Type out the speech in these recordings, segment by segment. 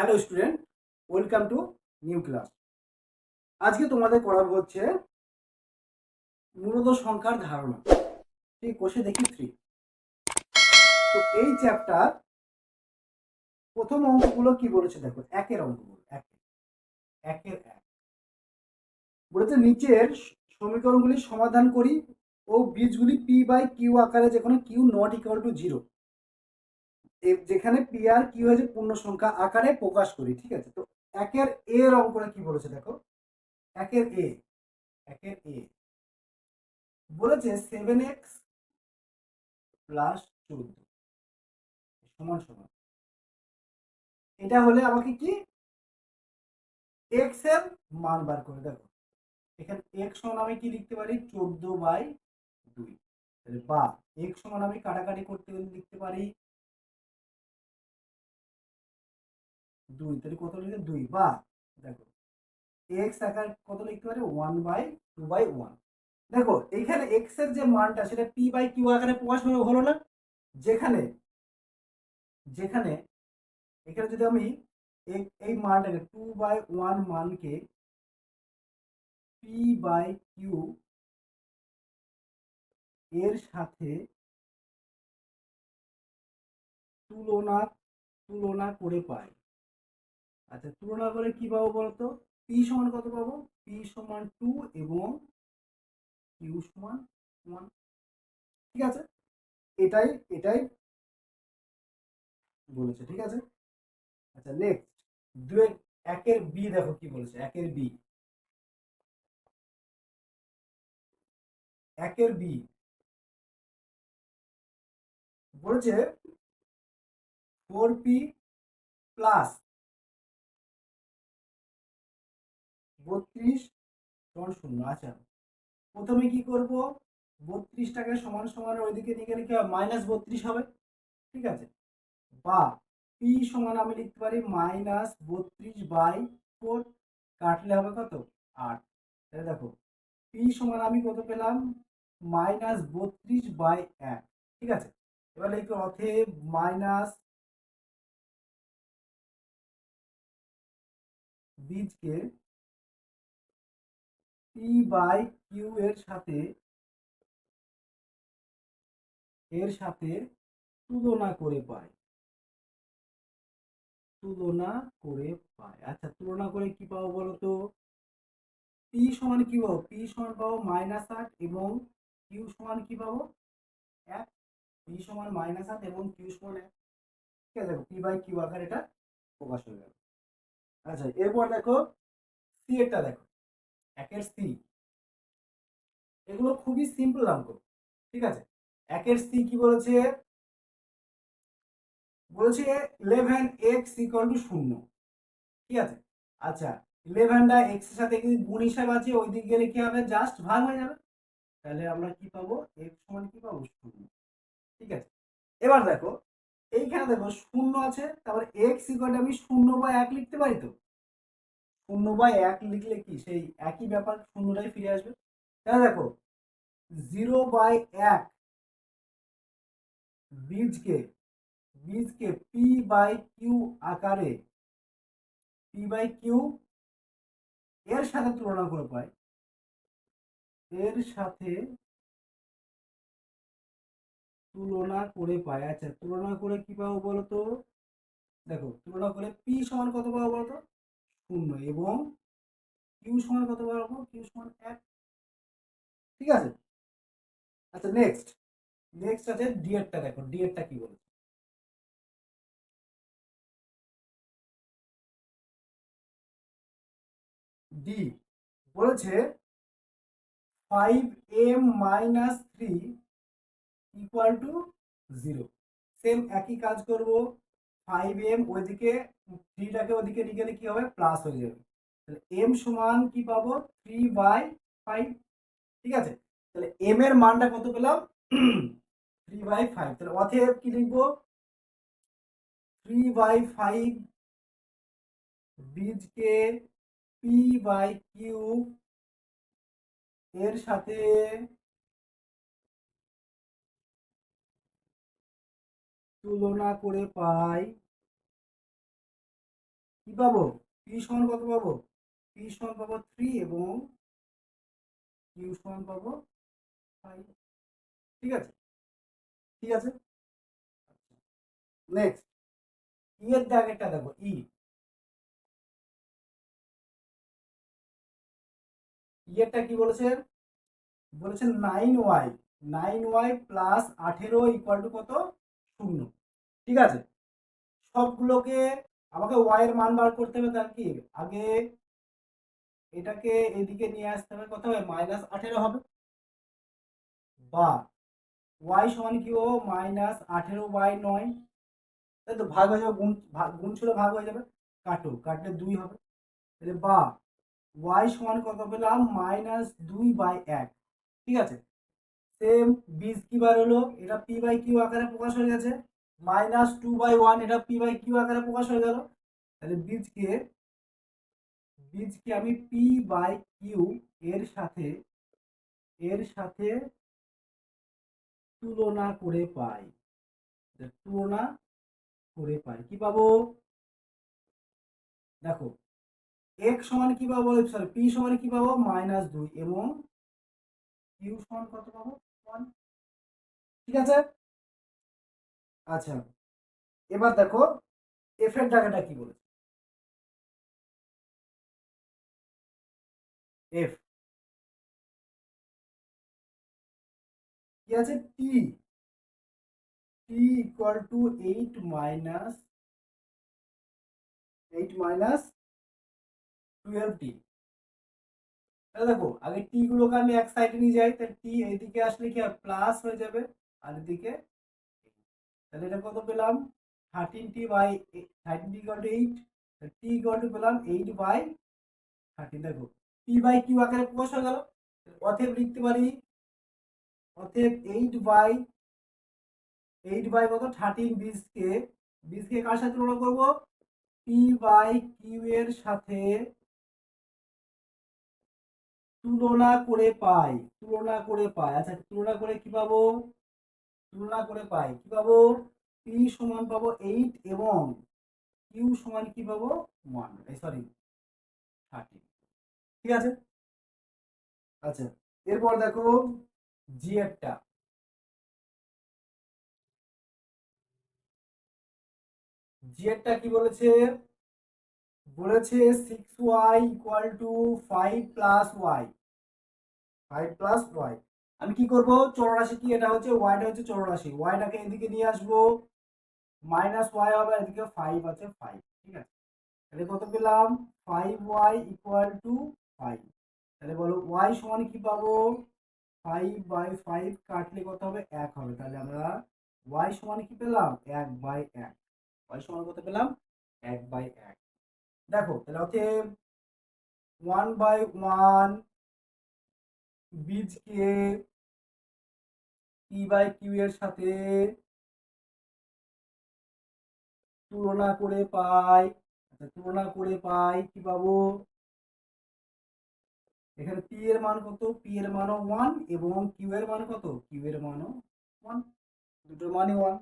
Hello student welcome to new class আজকে তোমাদের পড়াবো হচ্ছে মূলত সংখ্যার ধারণা। ঠিক কোষে দেখি থ্রি তো এই চ্যাপ্টার প্রথম অঙ্কগুলো কি বলেছে দেখো? একের অঙ্কগুলো, একের একের এক। বলেছে নিচের সমীকরণগুলি সমাধান করি ও বীজগুলি পি বাই কিউ আকারে যেখানে Q not equal to zero যেখানে পি আর কি হয়েছে পূর্ণ সংখ্যা আকারে প্রকাশ করি, ঠিক আছে? তো একের এর অঙ্কটা কি বলেছে দেখো? একের এ একের এ বলেছে সেভেন এক্স প্লাস চোদ্দ। সমান সমান। এটা হলে আমাকে কি? এক্সের মান বার করে দেখো। এখানে এক্স সমান আমি কি লিখতে পারি? চোদ্দ বাই দুই। বা এক্স সমান আমি কাটাকাটি করতে গেলে লিখতে পারি দুই, তাহলে কত লিখে দুই, বা, দেখো এক্স আকার কত লিখতে পারে? One by two by one দেখো, এইখানে এক্সের যে মানটা, সেটা পি বাই কিউ আকারে প্রকাশ হলো না। যেখানে যেখানে, এখানে যদি আমি এই মানটাকে টু বাই ওয়ান মানকে পি বাই কিউ এর সাথে তুলনা তুলনা করে পাই। আচ্ছা তুলনা করে কি পাবো বলতো? পি সমান কত পাবো? পি সমান টু এবং কিউ সমান ওয়ান ঠিক আছে? এটাই এটাই বলেছে, ঠিক আছে? আচ্ছা নেক্সট দুয়ের, একের বি দেখো কি বলেছে, একের বি একের বি বলেছে ফোর পি প্লাস বত্রিশ সমান শূন্য আচ্ছা। প্রথমে কি করব? বত্রিশটাকে সমান সমান ওইদিকে নিয়ে গেলে কি হবে মাইনাস বত্রিশ হবে, ঠিক আছে? বা পি সমান আমি লিখতে পারি মাইনাস বত্রিশ বাই ফোর কাটলে হবে কত? আট। তাহলে দেখো পি সমান আমি কত পেলাম? মাইনাস বত্রিশ বাই এক, ঠিক আছে? এবার লিখতে অথেব মাইনাস বীজকে পি বাই কিউ এর সাথে এর সাথে তুলনা করে পাই তুলনা করে পাই আচ্ছা তুলনা করে কি পাবো বলো তো? পি সমান কি পাবো? পি সমান পাবো মাইনাস আট এবং কিউ সমান কি পাবো? এক। পি সমান মাইনাস আট এবং কিউ সমান এক। ঠিক আছে, দেখো পি বাই কিউ আকার এটা প্রকাশ হয়ে গেল। আচ্ছা এরপর দেখো সি এরটা দেখো। একের সি। এগুলো খুবই সিম্পল অঙ্ক ঠিক আছে? একের সি কি বলেছে? বলেছে ইলেভেন এক্স ইকুয়াল টু শূন্য, ঠিক আছে? আচ্ছা ইলেভেনটা এক্সের সাথে কিন্তু গুণ হিসাব আছে ওই দিকে গেলে কি হবে? জাস্ট ভাগ হয়ে যাবে। তাহলে আমরা কি পাবো? এক্স সমান কি পাবো? শূন্য, ঠিক আছে? এবার দেখো, এইখানে দেখো শূন্য আছে, তারপর এক্স ইকুয়াল আমি শূন্য বা এক লিখতে পারি তো? শূন্য বা এক লিখলে কি? সেই একই ব্যাপার শূন্যটাই ফিরে আসবে। তাহলে দেখো? জিরো বাই এক বীজকে বীজকে পি বাই কিউ আকারে পি বাই কিউ এর সাথে তুলনা করে পাই। এর সাথে তুলনা করে পাই। আচ্ছা তুলনা করে কি পাবো বলো তো দেখো, তুলনা করে পি সমান কত পাবো বলো তো শূন্য এবং কিউ সমান কত পাবো কিউ সমান এক। ঠিক আছে? আচ্ছা নেক্সট নেক্সট আছে ডিএরটা দেখো। ডিএরটা কি বলছে? ডি বলেছে five M minus three equal to zero same একই কাজ করব। ফাইভ এম ওইদিকে, থ্রিটাকে ওদিকে নিয়ে গেলে কি হবে? প্লাস হয়ে যাবে। তাহলে এম সমান কি পাবো? Three by five. ঠিক আছে? তাহলে এম এর মানটা কত পেলাম? Three by five. তাহলে অতএব কি লিখব? থ্রি বাই ফাইভ বীজকে পি বাই কিউ এর সাথে তুলনা করে পাই কি পাবো? পি সমান কত পাবো? পি সমান পাবো থ্রি এবং কিউ সমান পাবো ফাইভ ঠিক আছে? ঠিক আছে? নেক্সট ই এর দাগেরটা দেখো ই ইয়েরটা কি বলেছে বলেছে nine Y nine Y plus আঠেরো ইকুয়াল টু কত? শূন্য। ঠিক আছে? সবগুলোকে আমাকে ওয়াই এর মান বার করতে হবে তার কি? আগে এটাকে এদিকে নিয়ে আসতে হবে কত হবে মাইনাস আঠেরো হবে। বা ওয়াই সমান কি ও? মাইনাস আঠেরো ওয়াই নয়। তাই তো ভাগ হয়ে যাবে, গুণ গুণ ছিল ভাগ হয়ে যাবে। কাটো, কাটলে দুই হবে। তাহলে বা ওয়াই সমান কত পেলাম? মাইনাস দুই বাই এক। ঠিক আছে? সেম বিজ কি বার হলো? এটা পি বাই কিউ আকারে প্রকাশ হয়ে গেছে। মাইনাস টু বাই ওয়ান এটা পি বাই কিউ আকারে প্রকাশ হয়ে গেল। তাহলে বীজকে বীজকে আমি পি বাই কিউ এর সাথে এর সাথে তুলনা করে পাই। তুলনা করে পাই। কি পাবো? দেখো, এক সমান কি পাবো? সরি পি সমান কি পাবো? মাইনাস দুই এবং কিউ সমান কত পাবো? ওয়ান ঠিক আছে? আচ্ছা। এবার দেখো এফ এর জায়গাটা কি বলেছে? এফ কি আছে? T T equal to eight minus eight minus twelve T দেখো, আগে টি গুলোকে আমি এক সাইডে নিয়ে যাই, তাহলে টি এদিকে আসলে কি প্লাস হয়ে যাবে, আর এদিকে তাহলে এটা কত পেলাম? Thirteen T by thirteen T equal to eight T equal to পেলাম এইট বাই থার্টিন দেখো টি বাই কিউ আকারে প্রকাশ হয়ে গেল। অতএব লিখতে পারি, অতএব এইট বাই এইট বাই কত? থার্টিন বিশকে বিশকে কার সাথে তুলনা করব? পি বাই কিউ এর সাথে তুলনা করে পাই, তুলনা করে পাই। আচ্ছা তুলনা করে কি পাবো? তুলনা করে পাই। কি পাবো? পি সমান পাবো এইট এবং কিউ সমান কি পাবো? ওয়ান সরি থার্টি ঠিক আছে? আচ্ছা এরপর দেখো জি একটা। জি একটা কি বলেছে? বলেছে six Y equal to five plus Y five plus Y আমি কি করব? চৌরাশি কি? এটা হচ্ছে ওয়াইটা হচ্ছে চৌরাশি ওয়াইটাকে এদিকে নিয়ে আসব। মাইনাস ওয়াই হবে এদিকে ফাইভ আছে ফাইভ ঠিক আছে? তাহলে কত পেলাম? Five Y equal to five তাহলে বলো ওয়াই সমান কি পাবো? ফাইভ বাই ফাইভ কাটলে কত হবে? এক হবে। তাহলে আমরা ওয়াই সমান কি পেলাম? এক বাই এক। ওয়াই সমান কত পেলাম? এক বাই এক। দেখো, তাহলে হচ্ছে ওয়ান বাই ওয়ান বীজকে পি বাই কিউ এর সাথে তুলনা করে পাই। আচ্ছা তুলনা করে পাই কি পাবো? এখানে পি এর মান কত? পি এর মানও ওয়ান এবং কিউ এর মান কত? কিউ এর মানও ওয়ান দুটোর মানই ওয়ান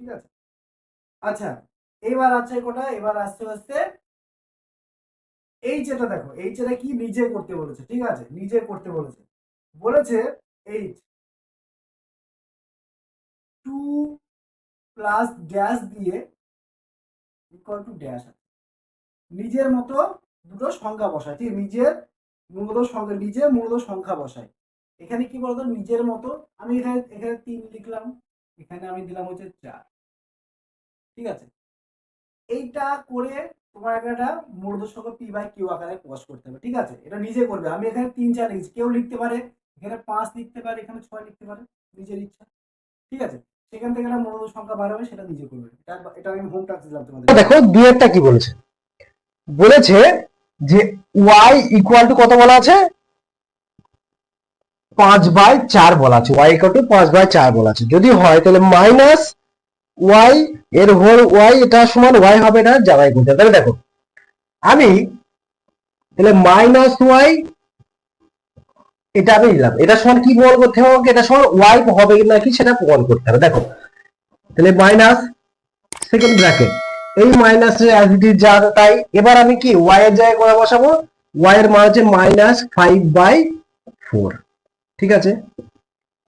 ঠিক আছে? আচ্ছা এবার আছে কোটা এবার আসতে আসতে এই যেটা দেখো। এই যেটা কি নিজে করতে বলেছে? ঠিক আছে? নিজে করতে বলেছে। বলেছে এইট টু প্লাস ড্যাশ দিয়ে ইকুয়াল টু ড্যাশ আছে। নিজের মতো দুটো সংখ্যা বসায়, ঠিক নিজের মূলত সংখ্যা নিজে মূলত সংখ্যা বসায়। এখানে কি বলতো? নিজের মতো, আমি এখানে এখানে তিন লিখলাম, এখানে আমি দিলাম হচ্ছে চার। ঠিক আছে? এইটা করে তোমার একটা মূলত সংখ্যা পি বাই কিউ আকারে প্রকাশ করতে হবে, ঠিক আছে? এটা নিজে করবে। আমি এখানে তিন, চার লিখছি। কেউ লিখতে পারে, এখানে পাঁচ লিখতে পারে, এখানে ছয় লিখতে পারে, নিজের ইচ্ছা। ঠিক আছে? সেখান থেকে সংখ্যা সেটা নিজে করবে। এটা আমি হোম দিলাম তোমাদের দেখো কি বলেছে? বলেছে যে ইকুয়াল টু কত বলা আছে? পাঁচ বাই চার বলা আছে। ওয়াই ইকুয়াল টু পাঁচ বাই চার বলা আছে। যদি হয়, তাহলে মাইনাস ওয়াই এর হোল ওয়াই এটা সমান ওয়াই হবে না জায়গায় করতে তাহলে দেখো, আমি, তাহলে মাইনাস ওয়াই এটা আমি দিলাম এটা সমান কি প্রমাণ করতে হবে আমাকে? এটা সমান ওয়াই হবে নাকি সেটা প্রমাণ করতে হবে। দেখো, তাহলে মাইনাস সেকেন্ড ব্র্যাকেট এই মাইনাস যা আছে তাই। এবার আমি কি ওয়াই এর জায়গায় করে বসাবো? ওয়াই এর মান হচ্ছে মাইনাস ফাইভ বাই ফোর ঠিক আছে?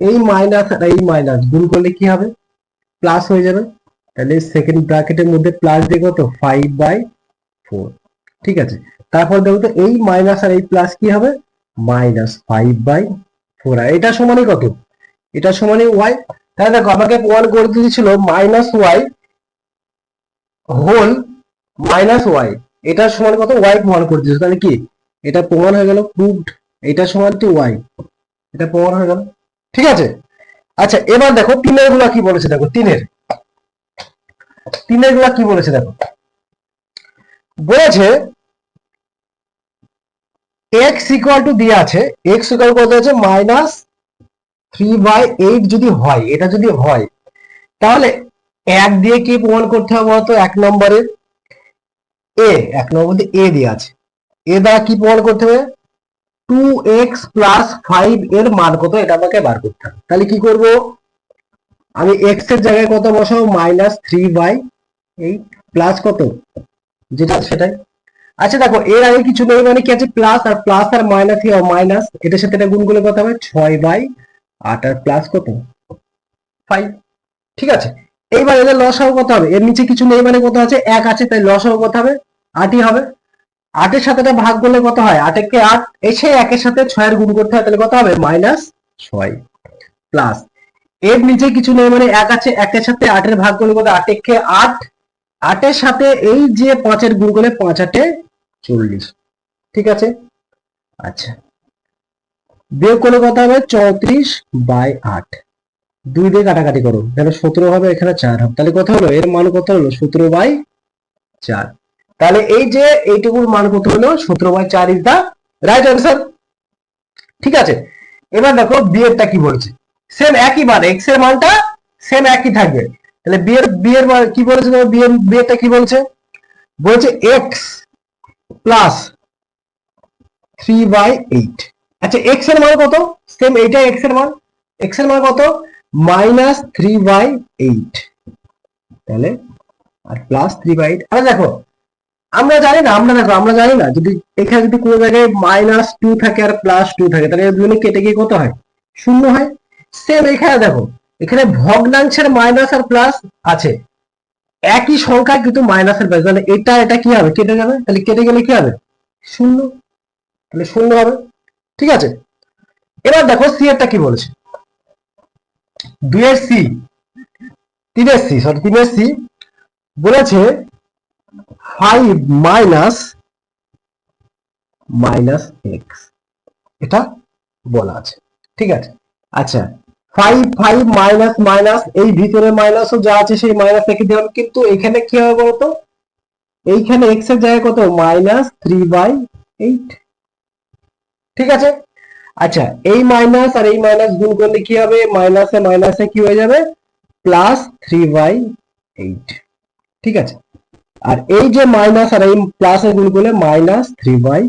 এই মাইনাস আর এই মাইনাস গুণ করলে কি হবে? প্লাস হয়ে যাবে। তাহলে সেকেন্ড ব্র্যাকেটের মধ্যে প্লাস দিয়ে কত? ফাইভ বাই ফোর ঠিক আছে? তারপর দেখো তো এই মাইনাস আর এই প্লাস কি হবে? মাইনাস ফাইভ বাই ফোর আর এটা সমানই কত? এটা সমানই ওয়াই তাহলে দেখো, আমাকে প্রমাণ করে দিয়েছিল minus Y whole minus Y এটা সমান কত? ওয়াই প্রমাণ করে দিয়েছে। তাহলে কি? এটা প্রমাণ হয়ে গেল প্রুভড এটা সমান টু ওয়াই এটা প্রমাণ হয়ে গেল। ঠিক আছে? আচ্ছা এবার দেখো, তিনেরগুলা কি বলেছে দেখো, তিনের। তিনেরগুলা কি বলেছে দেখো? বলেছে এক্স ইকুয়াল টু দিয়ে আছে এক্স ইকুয়াল কত আছে মাইনাস থ্রি বাই এইট যদি হয়, এটা যদি হয়, তাহলে এক দিয়ে কি প্রমাণ করতে হবে বলতো, এক নম্বরে এ এক নম্বর এ দিয়ে আছে। এ দ্বারা কি প্রমাণ করতে হবে টু এক্স প্লাস ফাইভ এর মান কত, এটা আমাকে বার করতে হবে। তাহলে কি করব? আমি এক্সের জায়গায় কত বসাবো? Minus three by eight plus কত? যেটা সেটাই। আচ্ছা দেখো, এর আগে কিছু নেই মানে কি আছে? প্লাস আর প্লাস আর মাইনাস কি মাইনাস এটার সাথে এটা গুণ করলে কত হবে? ছয় বাই আট আর প্লাস কত? ফাইভ ঠিক আছে? এইবার এদের লস হবে কত হবে। এর নিচে কিছু নেই মানে কত আছে? এক আছে, তাই লস হবে কত হবে। আটই হবে। আটের সাথে এটা ভাগ করলে কত হয়? আটেরকে আট। এসে একের সাথে ছয়ের গুণ করতে হয়, তাহলে কত হবে? মাইনাস ছয় প্লাস এর নিচে কিছু নেই মানে এক আছে, একের সাথে আটের ভাগ করলে কত? আটেরকে আট। আটের সাথে এই যে পাঁচের গুণ করলে পাঁচ আটে চল্লিশ। ঠিক আছে? আচ্ছা। বিয়োগ করলে কত হবে? চৌত্রিশ বাই আট। দুই দিয়ে কাটাকাটি করো। তাহলে সতেরো হবে, এখানে চার হবে। তাহলে কত হলো? এর মান কত হলো? সতেরো বাই চার। তাহলে এই যে এইটুকুর মান কত হলো? সতেরো বাই চার ইজ দা রাইট অ্যান্সার ঠিক আছে? এবার দেখো, বিয়েরটা কি বলছে? সেম একই মান এক্সের মানটা সেম একই থাকবে। তাহলে বিয়ের বিয়ের কি বলেছে? বিয়ের, বিয়েরটা কি বলছে? বলছে X plus three by eight আচ্ছা এক্সের মান কত? সেম এইটাই এক্সের মান। এক্সের মান কত? মাইনাস থ্রি বাই এইট তাহলে আর প্লাস থ্রি বাই এইট আরে দেখো, আমরা জানি না, আমরা দেখো, আমরা জানি না, যদি এখানে যদি কোনো জায়গায় মাইনাস টু থাকে আর প্লাস টু থাকে, তাহলে দুজনে কেটে গিয়ে কত হয়? শূন্য হয়। সেম এখানে দেখো, এখানে ভগ্নাংশের মাইনাস আর প্লাস আছে। একই সংখ্যা কিন্তু মাইনাসের প্লাস তাহলে এটা এটা কি হবে? কেটে যাবে? তাহলে কেটে গেলে কি হবে? শূন্য। তাহলে শূন্য হবে। ঠিক আছে? এবার দেখো সি এরটা কি বলেছে? দুইয়ের সি তিনের সি সরি তিনের সি বলেছে ফাইভ মাইনাস মাইনাস এক্স এটা বলা আছে। ঠিক আছে? আচ্ছা ফাইভ ফাইভ মাইনাস মাইনাস এই ভিতরে মাইনাসও যা আছে সেই মাইনাস রেখে দিলাম। কিন্তু এখানে কি হবে বলতো? এইখানে এক্সের জায়গায় কত? মাইনাস থ্রি বাই এইট ঠিক আছে? আচ্ছা এই মাইনাস আর এই মাইনাস গুণ করলে কি হবে? মাইনাসে মাইনাসে কি হয়ে যাবে? প্লাস থ্রি বাই এইট ঠিক আছে? আর এই যে মাইনাস আর এই প্লাসে গুণ করলে মাইনাস থ্রি বাই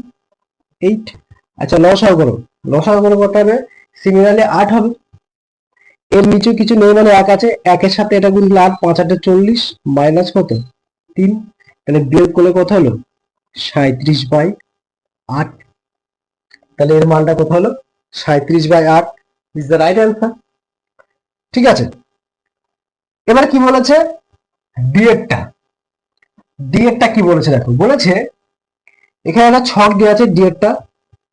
এইট আচ্ছা লসাও করো। লসাও করো কত হবে? সিমিলারলি আট হবে। এর নিচে কিছু নেই মানে এক আছে। একের সাথে এটা গুণ আট পাঁচ আটে চল্লিশ, মাইনাস কত? তিন। তাহলে বিয়োগ করলে কত হলো? সাঁত্রিশ বাই আট। তাহলে এর মানটা কত হলো? সাঁত্রিশ বাই আট ইজ দ্য রাইট অ্যান্সার ঠিক আছে। এবার কি বলেছে? ডিএডটা ডিএডটা কি বলেছে দেখো? বলেছে, এখানে একটা ছক দেওয়া আছে ডিএডটা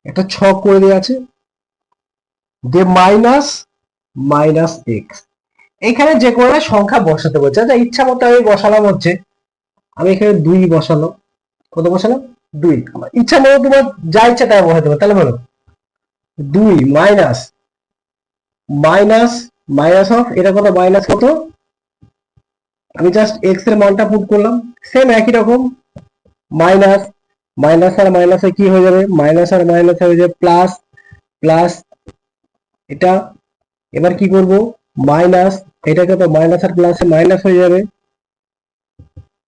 একটা ছক করে দেওয়া আছে। যে মাইনাস মাইনাস এক্স এখানে যে কোনো সংখ্যা বসাতে বলছে আচ্ছা ইচ্ছা মতো আমি বসালাম হচ্ছে, আমি এখানে দুই বসালাম। কত বসালাম? দুই। ইচ্ছা মতো তোমার যা ইচ্ছা তাই বসাতে পারো। তাহলে বলো। দুই মাইনাস মাইনাস মাইনাস অফ এটা কত? মাইনাস কত? আমি জাস্ট এক্সের মানটা পুট করলাম। সেম একই রকম। মাইনাস মাইনাস আর মাইনাসে কি হয়ে যাবে? মাইনাস আর মাইনাসে হয়ে যাবে প্লাস প্লাস এটা এবার কি করব? মাইনাস এটাকে তো মাইনাস আর প্লাসে মাইনাস হয়ে যাবে।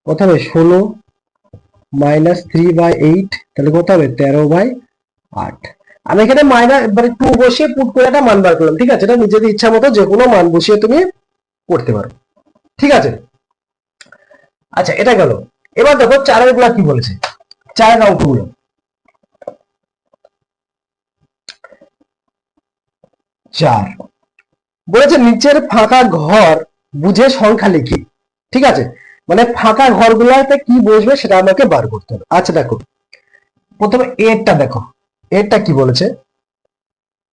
কত হবে ষোলো মাইনাস থ্রি বাই এইট তাহলে কত হবে? তেরো বাই আট। আমি এখানে মাইনাস মানে টু বসিয়ে পুট করে একটা মান বার করলাম, ঠিক আছে? এটা নিজেদের ইচ্ছা মতো যে কোনো মান বসিয়ে তুমি করতে পারো, ঠিক আছে? আচ্ছা এটা গেল। এবার দেখো চারেরগুলা কি বলেছে? চারের অঙ্কগুলো চার। বলেছে, নিচের ফাঁকা ঘর বুঝে সংখ্যা লিখি। ঠিক আছে? মানে ফাঁকা ঘরগুলোতে কি বসবে সেটা আমাকে বার করতে হবে। আচ্ছা দেখো। প্রথমে এরটা দেখো। এরটা কি বলেছে?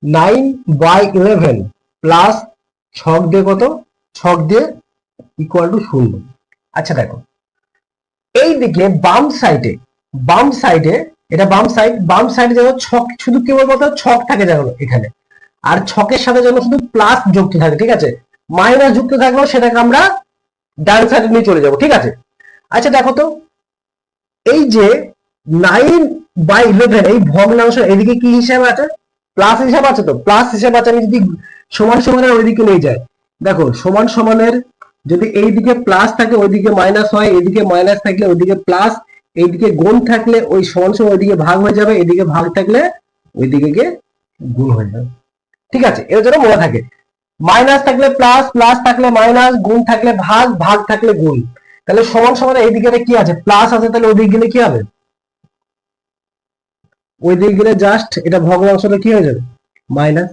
নাইন বাই ইলেভেন প্লাস ছক দিয়ে কত? ছক দিয়ে ইকুয়াল টু শূন্য। আচ্ছা দেখো। এই দিকে বাম সাইডে বাম সাইডে এটা বাম সাইড বাম সাইডে যেন ছক, শুধু কেবলমাত্র ছক থাকে যেন এখানে। আর ছকের সাথে যেন শুধু প্লাস যুক্ত থাকে, ঠিক আছে? মাইনাস যুক্ত থাকলেও সেটাকে আমরা ডান সাইডে নিয়ে চলে যাব, ঠিক আছে? আচ্ছা দেখো তো, এই যে নাইন বাই ইলেভেন এই ভগ্নাংশ এদিকে কি হিসাবে আছে? প্লাস হিসাব আছে তো? প্লাস হিসাব আছে, আমি যদি সমান সমানের ওইদিকে নিয়ে যাই। দেখো, সমান সমানের যদি এইদিকে প্লাস থাকে, ওইদিকে মাইনাস হয় এদিকে মাইনাস থাকলে ওইদিকে প্লাস এইদিকে গুণ থাকলে ওই সমান সমান ওইদিকে ভাগ হয়ে যাবে এদিকে ভাগ থাকলে ওইদিকে গিয়ে গুণ হয়ে যাবে। ঠিক আছে? এর জন্য মনে থাকে। মাইনাস থাকলে প্লাস প্লাস থাকলে মাইনাস গুণ থাকলে ভাগ ভাগ থাকলে গুণ। তাহলে সমান সমান এইদিকে কি আছে? প্লাস আছে, তাহলে ওইদিকে গেলে কি হবে? ওই দিকে গেলে জাস্ট এটা ভগ্নাংশটা কি হয়ে যাবে? মাইনাস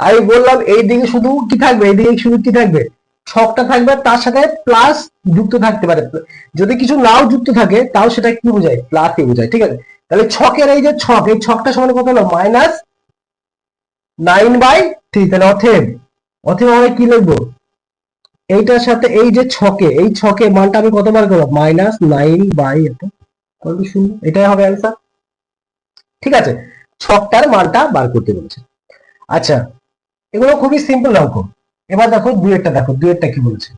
আমি বললাম এই দিকে শুধু কি থাকবে? এই দিকে শুধু কি থাকবে? ছকটা থাকবে, তার সাথে প্লাস যুক্ত থাকতে পারে। যদি কিছু নাও যুক্ত থাকে, তাও সেটা কি বোঝায়? প্লাসই বোঝায়। ঠিক আছে? তাহলে ছকের এই যে ছক, এই ছকটা সমান কত হলো? মাইনাস নাইন বাই থ্রি তাহলে অথেব। অথেব আমি কি লিখব? এইটার সাথে এই যে ছকে, এই ছকে মানটা আমি কতবার করব? মাইনাস নাইন বাই এত। কত শূন্য? এটাই হবে অ্যান্সার ঠিক আছে? ছকটার মানটা বার করতে বলেছে। আচ্ছা এগুলো খুবই সিম্পল অঙ্ক। এবার দেখো দুয়েরটা দেখো দুয়েরটা কি বলছে?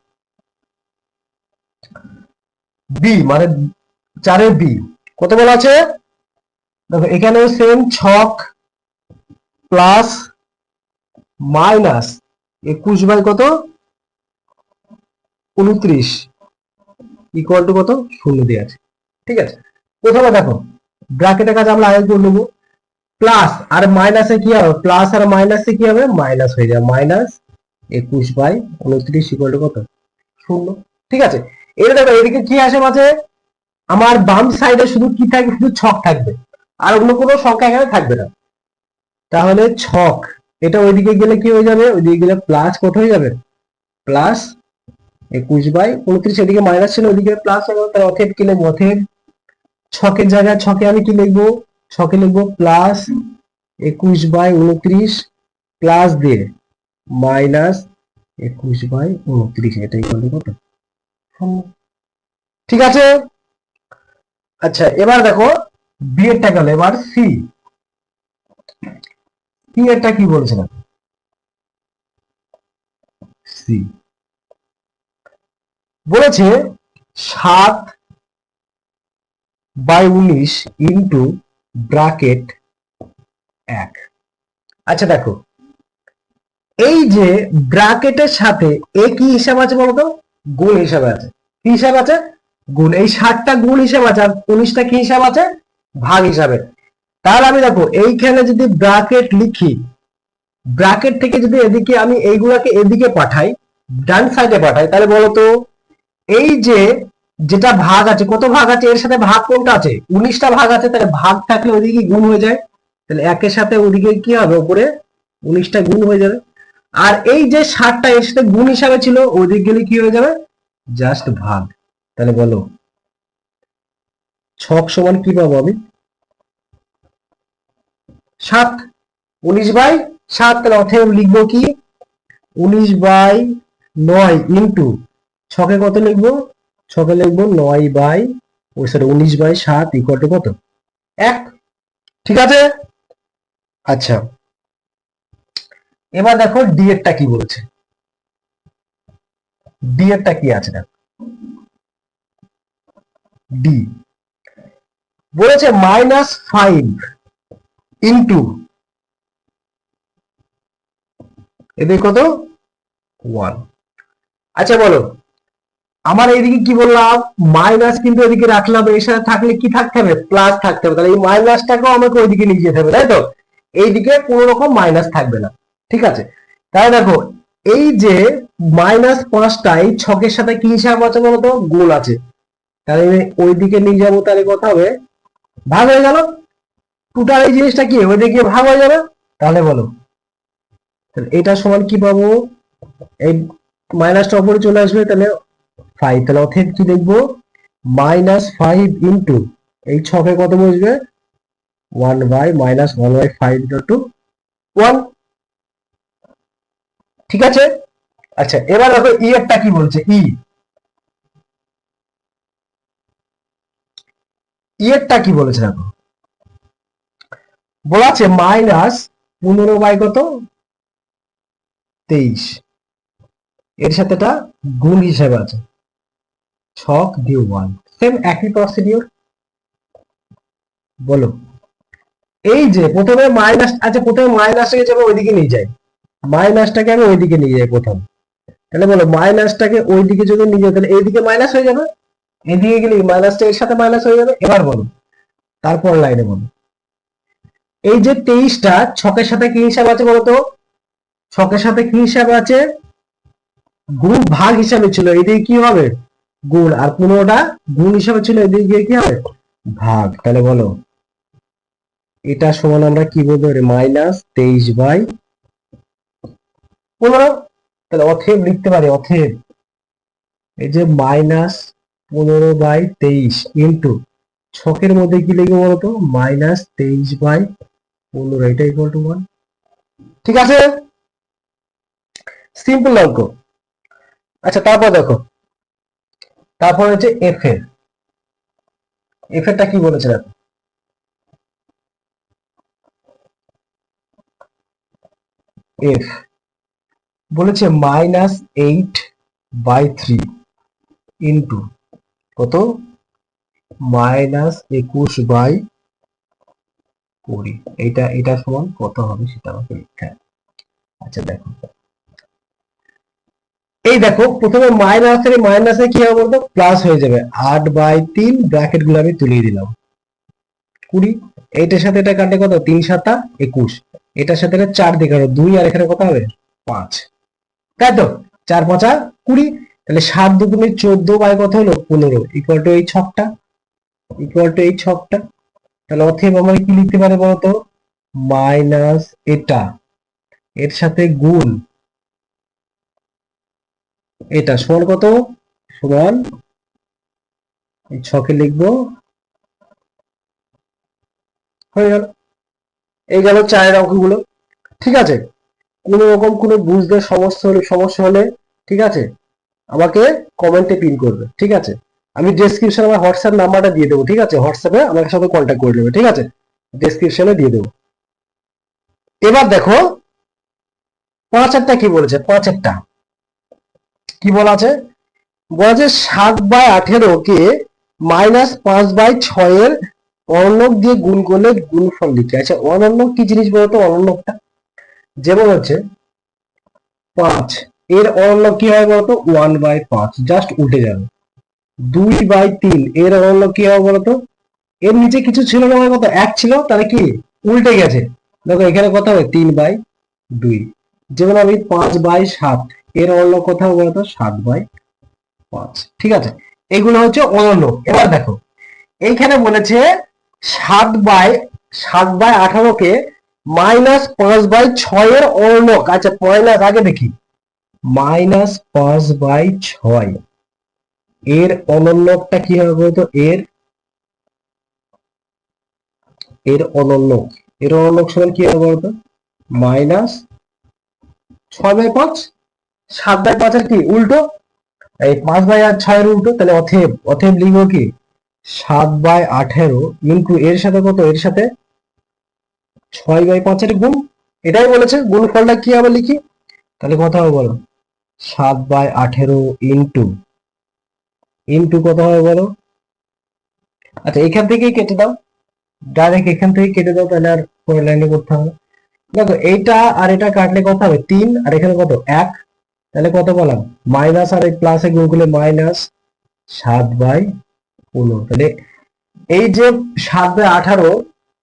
বি মানে চারের বি কত বলা আছে? দেখো, এখানেও সেম ছক প্লাস মাইনাস একুশ বাই কত? উনত্রিশ। ইকুয়াল টু কত? শূন্য দিয়ে আছে। ঠিক আছে? প্রথমে দেখো ব্র্যাকেটের কাছে আমরা আগে করে নেব। প্লাস আর মাইনাসে কি হবে? প্লাস আর মাইনাসে কি হবে? মাইনাস হয়ে যাবে। মাইনাস একুশ বাই উনত্রিশ ইকুয়াল টু কত? শূন্য। ঠিক আছে? এটা দেখো, এদিকে কি আসে মাঝে? আমার বাম সাইডে শুধু কি থাকবে? শুধু ছক থাকবে। আর অন্য কোনো সংখ্যা এখানে থাকবে না। তাহলে ছক। এটা ওইদিকে গেলে কি হয়ে যাবে? ওইদিকে গেলে প্লাস কত হয়ে যাবে? প্লাস একুশ বাই উনত্রিশ, এদিকে মাইনাস ছিল, ওইদিকে প্লাস হয়ে গেল, তাহলে অথেব কি লিখব? অথেব ছকের জায়গায় ছকে আমি কি লিখব? ছকে লিখব প্লাস একুশ বাই উনত্রিশ প্লাস দিয়ে মাইনাস একুশ বাই উনত্রিশ এটাই করলে কত? ঠিক আছে? আচ্ছা এবার দেখো বি এরটা গেল এবার সি সি এরটা কি বলছিলাম সি বলেছে সাত বাই উনিশ ইন্টু ব্রাকেট এক। আচ্ছা দেখো। এই যে ব্রাকেটের সাথে এ কি হিসাব আছে বলতো গুণ হিসাব আছে। কি হিসাব আছে? গুণ। এই ষাটটা গুণ হিসাব আছে। আর উনিশটা কি হিসাব আছে? ভাগ হিসাবে। তাহলে আমি দেখো, এইখানে যদি ব্রাকেট লিখি ব্রাকেট থেকে যদি এদিকে আমি এইগুলাকে এদিকে পাঠাই, ডান সাইডে পাঠাই, তাহলে বলতো, এই যে যেটা ভাগ আছে, কত ভাগ আছে? এর সাথে ভাগ কোনটা আছে? উনিশটা ভাগ আছে, তাহলে ভাগ থাকলে ওইদিকে গুণ হয়ে যায়। তাহলে একের সাথে ওদিকে কি হবে? উপরে উনিশটা গুণ হয়ে যাবে। আর এই যে ষাটটা, এর সাথে গুণ হিসাবে ছিল, ওদিক গেলে কি হয়ে যাবে? জাস্ট ভাগ। তাহলে বলো, ছক সমান কি পাবো আমি? সাত, উনিশ বাই সাত, তাহলে অথব লিখব কি? উনিশ বাই নয় ইন্টু ছকে কত লিখব? ছকে লিখব নয় বাই ওই সরি উনিশ বাই সাত ইকুয়াল টু কত? এক, ঠিক আছে? আচ্ছা এবার দেখো ডি এরটা কি বলছে? ডি এরটা কি আছে দেখো? ডি বলেছে মাইনাস ফাইভ ইন্টু এদের কত? ওয়ান আচ্ছা বলো। আমার এইদিকে কি বললাম? মাইনাস কিন্তু এদিকে রাখলাম, এর সাথে থাকলে কি থাকতে হবে? প্লাস থাকতে হবে। তাহলে এই মাইনাসটাকেও আমাকে ওইদিকে নিয়ে যেতে হবে, তাই তো? এইদিকে কোনো রকম মাইনাস থাকবে না, ঠিক আছে? তাই দেখো, এই যে মাইনাস পাঁচটা এই ছকের সাথে কি হিসাব আছে বলতো গুণ আছে। তাহলে আমি ওই দিকে নিয়ে যাব তাহলে কথা হবে? ভাগ হয়ে গেল। টোটাল এই জিনিসটা কি? ওই দিকে ভাগ হয়ে যাবে? তাহলে বলো। তাহলে এটা সমান কি পাবো? এই মাইনাসটা উপরে চলে আসবে, তাহলে ফাইভ তাহলে অথেব কি দেখব? মাইনাস ফাইভ ইন্টু এই ছকে কত বসবে? One by minus one by five two one ঠিক আছে? আচ্ছা এবার দেখো ই এরটা কি বলছে? ই ই এরটা কি বলেছে দেখো? বলা আছে মাইনাস পনেরো বাই কত? তেইশ। এর সাথে এটা গুণ হিসেবে আছে। ছক দিয়ে ওয়ান। সেম একই প্রসিডিওর বলো। এই যে প্রথমে মাইনাস আচ্ছা প্রথমে মাইনাসটাকে যাবে ওইদিকে নিয়ে যাই। মাইনাসটাকে আমি ওইদিকে নিয়ে যাই প্রথম। তাহলে বলো, মাইনাসটাকে ওইদিকে যদি নিয়ে যাই তাহলে এইদিকে মাইনাস হয়ে যাবে। এদিকে গেলে মাইনাসটা এর সাথে মাইনাস হয়ে যাবে। এবার বলো তারপর লাইনে বলো। এই যে তেইশটা, ছকের সাথে কি হিসাব আছে বলতো? ছকের সাথে কি হিসাব আছে? গুণ ভাগ হিসাবে ছিল এদিকে কি হবে? গুণ, আর পনেরোটা গুণ হিসাবে ছিল এদিকে গিয়ে কি হবে? ভাগ, তাহলে বলো। এটা সমান আমরা কি পারি মাইনাস তেইশ বাই পনেরো। তাহলে অথেব লিখতে পারি, অথেব। এই যে মাইনাস পনেরো বাই তেইশ ইন্টু ছকের মধ্যে কি লিখব বলতো? মাইনাস তেইশ বাই পনেরো এটা ইকুয়াল টু ওয়ান ঠিক আছে? সিম্পল অঙ্ক আচ্ছা তারপর দেখো। তারপর হচ্ছে এফ এর। এফ এরটা কি বলেছে দেখো? এফ বলেছে minus eight by three into কত? মাইনাস একুশ বাই কুড়ি এটা এটা সমান কত হবে সেটা আমাকে লিখতে হবে। আচ্ছা দেখো। এই দেখো, প্রথমে মাইনাস থেকে মাইনাসে কি হবে বলতো? প্লাস হয়ে যাবে। আট বাই তিন ব্র্যাকেটগুলো আমি তুলিয়ে দিলাম। কুড়ি, এইটার সাথে এটা কাটলে কত? তিন সাতা একুশ। এটার সাথে এটা চার দিকে দুই আর এখানে কত হবে? পাঁচ। তাই তো? চার, পাঁচা কুড়ি। তাহলে সাত দুগুণে চোদ্দ বাই কত হলো? পনেরো। ইকুয়াল টু এই ছকটা। ইকুয়াল টু এই ছকটা। তাহলে অথব আমরা কি লিখতে পারে বলতো? মাইনাস এটা। এর সাথে গুণ। এটা সমান কত? সমান ছকে লিখব। হয়ে গেল। এই গেল চায়ের অঙ্কগুলো। ঠিক আছে? কোনো রকম কোনো বুঝতে সমস্যা হলে সমস্যা হলে, ঠিক আছে? আমাকে কমেন্টে পিন করবে। ঠিক আছে? আমি ডেসক্রিপশনে আমার হোয়াটসঅ্যাপ নাম্বারটা দিয়ে দেবো, ঠিক আছে? হোয়াটসঅ্যাপে আমার সাথে কন্ট্যাক্ট করে নেবে, ঠিক আছে? ডেসক্রিপশনে দিয়ে দেবো। এবার দেখো, পাঁচ একটা কি বলেছে? পাঁচ একটা। কি বলা আছে? বলা আছে সাত বাই আঠেরো কে মাইনাস পাঁচ বাই ছয়ের অনক দিয়ে গুণ করলে গুণফল লিখে আচ্ছা অনন্য কি জিনিস বলতো? অনন্যটা যেমন হচ্ছে, পাঁচ। এর অনন্য কি হয় বলতো? ওয়ান বাই পাঁচ জাস্ট উঠে যাবে। দুই বাই তিন, এর অনন্য কি হবে বলতো? এর নিচে কিছু ছিল না কত? এক ছিল, তাহলে কি? উল্টে গেছে। দেখো, এখানে কত হবে? তিন বাই দুই। যেমন আমি পাঁচ বাই সাত, এর অন্য কথা বলতো? সাত বাই পাঁচ। ঠিক আছে? এগুলো হচ্ছে অনন্য। এবার দেখো, এইখানে বলেছে সাত বাই সাত বাই আঠারোকে মাইনাস পাঁচ বাই ছয়ের অর্ণক আচ্ছা মাইনাস আগে দেখি। মাইনাস পাঁচ বাই ছয়। এর অনন্যকটা কি হবে বলতো? এর এর অনন্যক। এর অনন্যক সমান কি হবে বলতো? মাইনাস ছয় বাই পাঁচ? সাত বাই পাঁচের কি? উল্টো? এই পাঁচ বাই আর ছয়ের উল্টো? তাহলে অথেব। অথেব লিখব কি? সাত বাই আঠেরো ইন্টু এর সাথে কত? এর সাথে ছয় বাই পাঁচের গুণ। এটাই বলেছে। গুণ ফলটা কি হবে লিখি? তাহলে কথা হবে বলো? সাত বাই আঠেরো ইন্টু ইন্টু কত হবে বলো? আচ্ছা এখান থেকেই কেটে দাও। ডাইরেক্ট এখান থেকে কেটে দাও, তাহলে আর পরের লাইনে করতে হবে। দেখো এইটা আর এটা কাটলে কত হবে? তিন, আর এখানে কত? এক। তাহলে কত বললাম মাইনাস আর এই প্লাসে গুণ করলে মাইনাস সাত বাই পনেরো। তাহলে এই যে সাত বাই আঠারো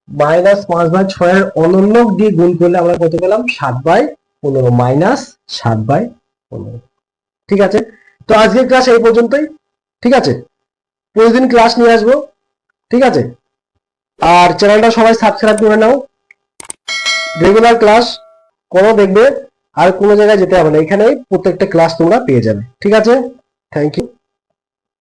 মাইনাস পাঁচ বাই ছয়ের অনন্য দিয়ে গুণ করলে আমরা কত পেলাম? সাত বাই পনেরো। মাইনাস সাত বাই পনেরো। ঠিক আছে? তো আজকের ক্লাস এই পর্যন্তই। ঠিক আছে? প্রতিদিন ক্লাস নিয়ে আসব, ঠিক আছে? আর চ্যানেলটা সবাই সাবস্ক্রাইব করে নাও। রেগুলার ক্লাস করো দেখবে আর কোনো জায়গায় যেতে হবে না। এখানেই প্রত্যেকটা ক্লাস তোমরা পেয়ে যাবে। ঠিক আছে? Thank you